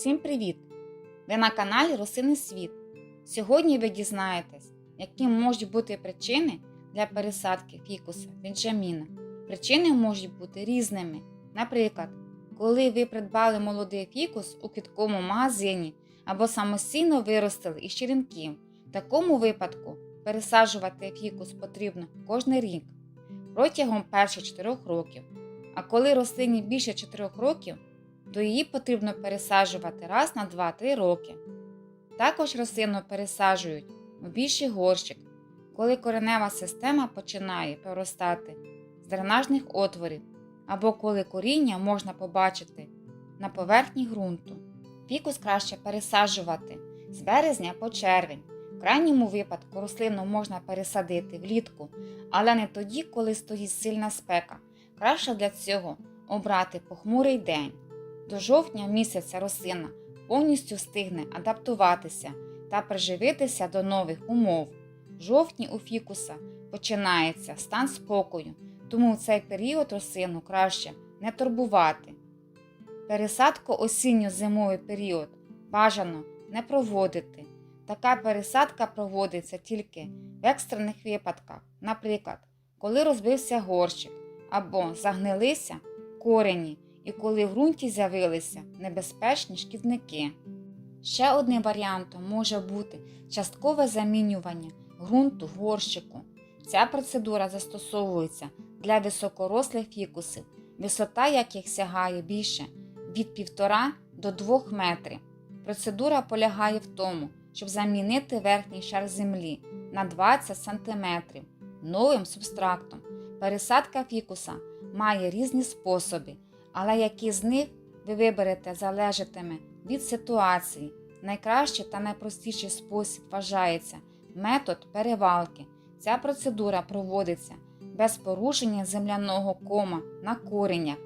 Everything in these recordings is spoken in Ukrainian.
Всім привіт! Ви на каналі Росинний Світ. Сьогодні ви дізнаєтесь, які можуть бути причини для пересадки фікуса Бенджаміна. Причини можуть бути різними. Наприклад, коли ви придбали молодий фікус у квітковому магазині або самостійно виростили із черенків. В такому випадку пересаджувати фікус потрібно кожен рік протягом перших 4 років. А коли рослині більше 4 років, то її потрібно пересаджувати раз на 2-3 роки. Також рослину пересаджують у більший горщик, коли коренева система починає проростати з дренажних отворів або коли коріння можна побачити на поверхні ґрунту. Фікус краще пересаджувати з березня по червень. В крайньому випадку рослину можна пересадити влітку, але не тоді, коли стоїть сильна спека. Краще для цього обрати похмурий день. До жовтня місяця рослина повністю встигне адаптуватися та приживитися до нових умов. В жовтні у фікуса починається стан спокою, тому в цей період рослину краще не турбувати. Пересадку осінньо-зимовий період бажано не проводити. Така пересадка проводиться тільки в екстрених випадках, наприклад, коли розбився горщик або загнилися корені і коли в ґрунті з'явилися небезпечні шкідники. Ще одним варіантом може бути часткове замінювання ґрунту горщику. Ця процедура застосовується для високорослих фікусів, висота яких сягає більше від 1,5 до 2 метрів. Процедура полягає в тому, щоб замінити верхній шар землі на 20 см новим субстрактом. Пересадка фікуса має різні способи, але які з них ви виберете залежатиме від ситуації. Найкращий та найпростіший спосіб вважається метод перевалки. Ця процедура проводиться без порушення земляного кома на коренях.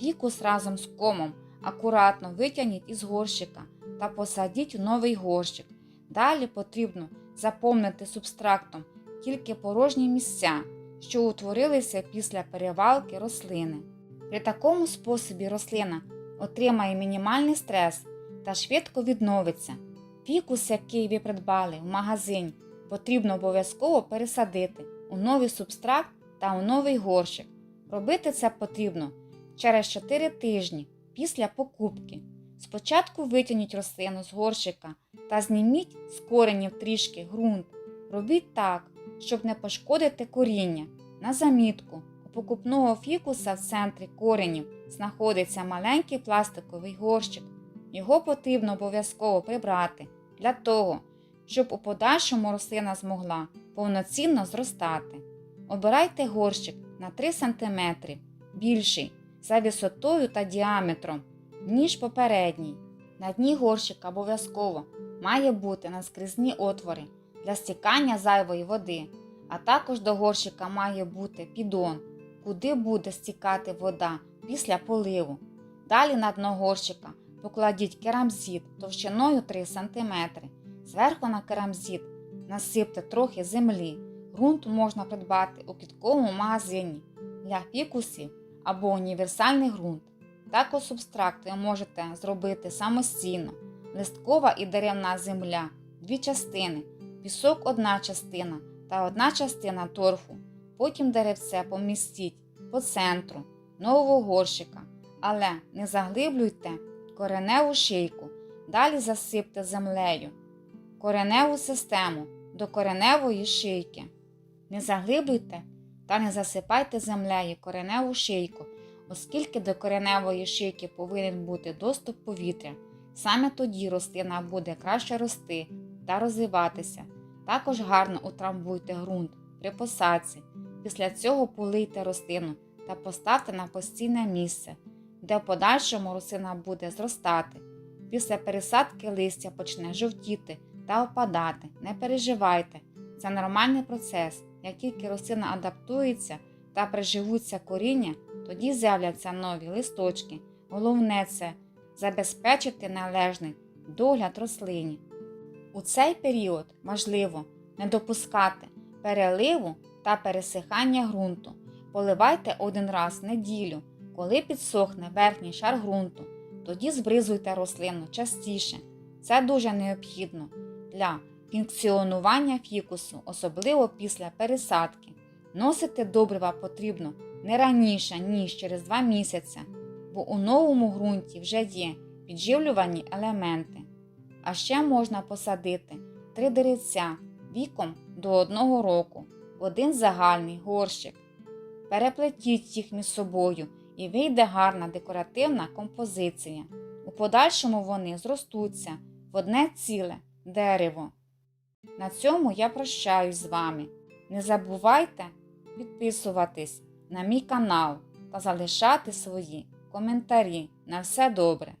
Фікус разом з комом акуратно витягніть із горщика та посадіть у новий горщик. Далі потрібно заповнити субстрактом тільки порожні місця, що утворилися після перевалки рослини. При такому способі рослина отримає мінімальний стрес та швидко відновиться. Фікус, який ви придбали в магазині, потрібно обов'язково пересадити у новий субстракт та у новий горщик. Робити це потрібно через 4 тижні після покупки. Спочатку витягніть рослину з горщика та зніміть з коренів трішки ґрунт. Робіть так, щоб не пошкодити коріння. На замітку, покупного фікуса в центрі коренів знаходиться маленький пластиковий горщик. Його потрібно обов'язково прибрати для того, щоб у подальшому рослина змогла повноцінно зростати. Обирайте горщик на 3 см більший за висотою та діаметром, ніж попередній. На дні горщика обов'язково має бути наскрізні отвори для стікання зайвої води, а також до горщика має бути піддон, куди буде стікати вода після поливу. Далі на дно горщика покладіть керамзит товщиною 3 см. Зверху на керамзит насипте трохи землі. Ґрунт можна придбати у квітковому магазині для фікусів або універсальний ґрунт. Також субстракт ви можете зробити самостійно, листкова і деревна земля, дві частини, пісок одна частина та одна частина торфу. Потім деревце помістіть по центру нового горщика, але не заглиблюйте кореневу шийку, далі засипте землею, кореневу систему до кореневої шийки. Не заглиблюйте та не засипайте землею кореневу шийку оскільки до кореневої шийки повинен бути доступ повітря. Саме тоді рослина буде краще рости та розвиватися. Також гарно утрамбуйте ґрунт при посадці. Після цього полийте рослину та поставте на постійне місце, де в подальшому рослина буде зростати. Після пересадки листя почне жовтіти та опадати. Не переживайте, це нормальний процес. Як тільки рослина адаптується та приживуться коріння, тоді з'являться нові листочки. Головне це забезпечити належний догляд рослині. У цей період важливо не допускати переливу та пересихання ґрунту. Поливайте один раз в неділю, коли підсохне верхній шар ґрунту. тоді збризуйте рослину частіше. Це дуже необхідно для функціонування фікусу, особливо після пересадки. Носити добрива потрібно не раніше, ніж через 2 місяці, бо у новому ґрунті вже є підживлювані елементи. А ще можна посадити три деревця віком до 1 року в один загальний горщик. Переплетіть їх між собою і вийде гарна декоративна композиція. У подальшому вони зростуться в одне ціле дерево. На цьому я прощаюсь з вами. Не забувайте підписуватись на мій канал та залишати свої коментарі. На все добре!